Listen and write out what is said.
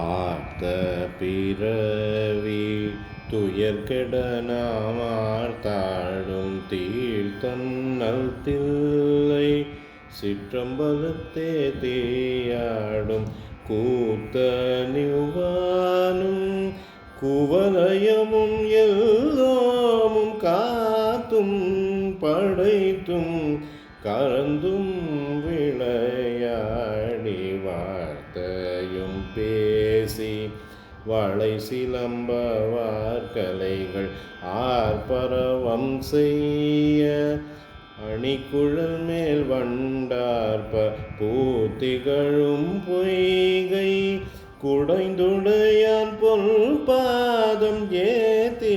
ஆர்த்த பிறவி துயர்கெட நாமார்த்தாடும் தீழ்த்தன்னல் தில்லை சிற்றம்பலத்தே தீயாடும் கூத்த நிவானும் குவலயமும் எல்லாமும் கா கலந்தும் படைத்தும் கலந்தும் விளையாடி வார்த்தையும் பேசி வளை சிலம்ப வார்கலைகள் ஆர்ப்பரவம் செய்ய அணிக்குழல் மேல் வண்டார்ப்ப பூத்திகழும் பொய்கை குடைந்துடையான் பொல் பாதம் ஏத்தே